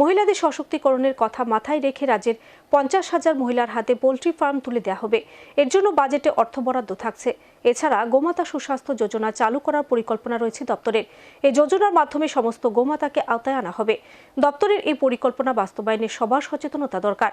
মহিলাদের সশক্তিকরণের কথা মাথায় রেখে রাজ্যের পঞ্চাশ হাজার মহিলার হাতে পোলট্রি ফার্ম তুলে দেওয়া হবে। এর জন্য বাজেটে অর্থ বরাদ্দ থাকছে। এছাড়া গোমাতা সুস্বাস্থ্য যোজনা চালু করার পরিকল্পনা রয়েছে দপ্তরের। এই যোজনার মাধ্যমে সমস্ত গোমাতাকে আওতায় আনা হবে। দপ্তরের এই পরিকল্পনা বাস্তবায়নে সবার সচেতনতা দরকার।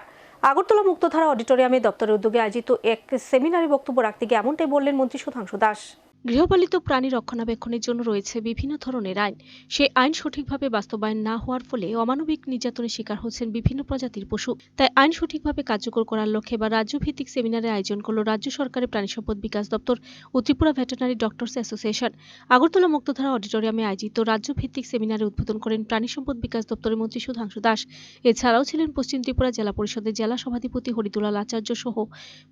আগরতলা মুক্তধারা অডিটোরিয়ামে দপ্তরের উদ্যোগে আয়োজিত এক সেমিনারে বক্তব্য রাখতে গিয়ে এমনটাই বললেন মন্ত্রী সুধাংশু দাস। গৃহপালিত প্রাণী রক্ষণাবেক্ষণের জন্য রয়েছে বিভিন্ন ধরনের আইন। সেই আইন সঠিকভাবে বাস্তবায়ন না হওয়ার ফলে অমানবিক নির্যাতনের শিকার হচ্ছেন বিভিন্ন প্রজাতির পশু। তাই আইন সঠিকভাবে কার্যকর করার লক্ষ্যে বা রাজ্যভিত্তিক সেমিনারের আয়োজন করল রাজ্য সরকারের প্রাণী সম্পদ বিকাশ দপ্তর ও Tripura veterinary doctors association. Agartala Muktadhara অডিটোরিয়ামে আয়োজিত রাজ্যভিত্তিক সেমিনারে উদ্বোধন করেন প্রাণী সম্পদ বিকাশ দপ্তরের মন্ত্রী সুধাংশু দাস। এছাড়াও ছিলেন পশ্চিম ত্রিপুরা জেলা পরিষদের জেলা সভাধিপতি হরিদুলাল আচার্য সহ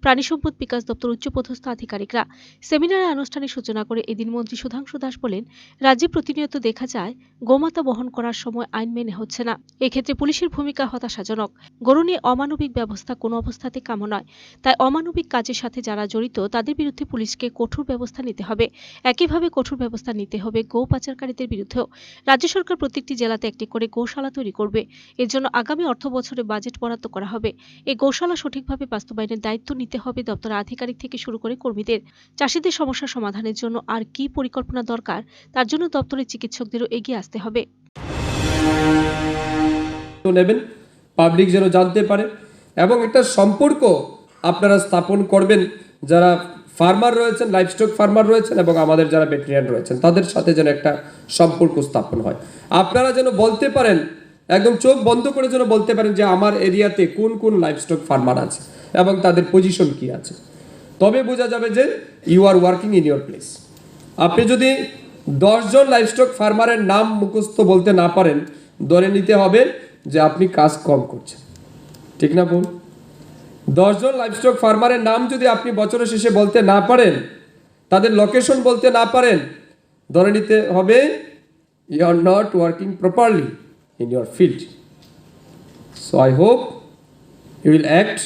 প্রাণী সম্পদ বিকাশ দপ্তর উচ্চপদস্থ আধিকারিকরা। সেমিনারে আনুষ্ঠানিক সূচনা করে এদিন মন্ত্রী সুধাংশু দাস বলেন, রাজ্যে প্রতিনিয়ত দেখা যায় গোমাতা বহন করার সময় আইন মেনে হচ্ছে না। এক্ষেত্রে পুলিশের ভূমিকা হতাশাজনক। গরু নিয়ে অমানবিক ব্যবস্থা কোনো অবস্থাতে কাম্য নয়। তাই অমানবিক কাজের সাথে যারা জড়িত, তাদের বিরুদ্ধে পুলিশকে কঠোর ব্যবস্থা নিতে হবে। একইভাবে কঠোর ব্যবস্থা নিতে হবে গো পাচারকারীদের বিরুদ্ধেও। রাজ্য সরকার প্রত্যেকটি জেলাতে একটি করে গোশালা তৈরি করবে। এর জন্য আগামী অর্থ বছরে বাজেট বরাদ্দ করা হবে। এই গোশালা সঠিকভাবে বাস্তবায়নের দায়িত্ব নিতে হবে দপ্তর আধিকারিক থেকে শুরু করে কর্মীদের। চাষিদের সমস্যা সমাধানের জন্য আর কি পরিকল্পনা দরকার, তার জন্য দপ্তরের চিকিৎসকদেরও এগিয়ে আসতে হবে। নেবেন পাবলিক যেন জানতে পারে এবং একটা সম্পর্ক আপনারা স্থাপন করবেন, যারা ফার্মার রয়েছেন লাইভস্টক ফার্মার রয়েছেন এবং আমাদের যারা ভেটেরিয়ান রয়েছেন, তাদের সাথে যেন একটা সম্পর্ক স্থাপন হয়। আপনারা যেন বলতে পারেন, একদম চোখ বন্ধ করে যেন বলতে পারেন যে আমার এরিয়াতে কোন কোন লাইভস্টক ফার্মার আছে এবং তাদের পজিশন কি আছে। তবে বোঝা যাবে যে you are working in your place আপনি যদি দশজন লাইভস্টক ফার্মারের নাম মুখস্থ বলতে না পারেন, ধরে নিতে হবে যে আপনি কাজ কম করছেন। ঠিক না বোন? দশজন লাইভস্টক ফার্মারের নাম যদি আপনি বছরের শেষে বলতে না পারেন, তাদের লোকেশন বলতে না পারেন, ধরে নিতে হবে you are not working properly in your field so I hope you will act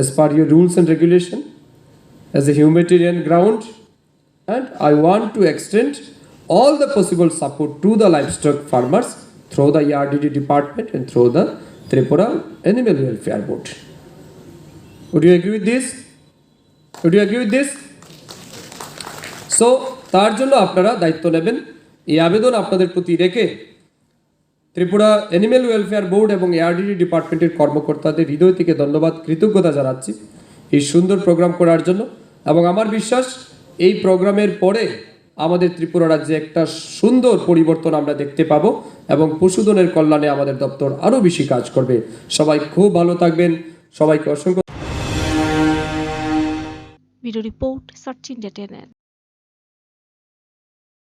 as per your rules and regulation. As a humanitarian ground and I want to extend all the possible support to the livestock farmers through the ERDD department and through the Tripura Animal Welfare Board. Would you agree with this? Would you agree with this? So তার জন্য আপনারা দায়িত্ব নেবেন এই আবেদন আপনাদের প্রতি রেখে ত্রিপুরা অ্যানিম্যাল ওয়েলফেয়ার বোর্ড এবং এআরডিডি ডিপার্টমেন্টের কর্মকর্তাদের হৃদয় থেকে ধন্যবাদ কৃতজ্ঞতা জানাচ্ছি এই সুন্দর প্রোগ্রাম করার জন্য এবং আমার বিশ্বাস, এই প্রোগ্রামের পরে আমাদের ত্রিপুরা রাজ্যে একটা সুন্দর পরিবর্তন আমরা দেখতে পাবো এবং পশুধনের কল্যাণে আমাদের দপ্তর আরও বেশি কাজ করবে। সবাই খুব ভালো থাকবেন। সবাইকে অসংখ্য রিপোর্ট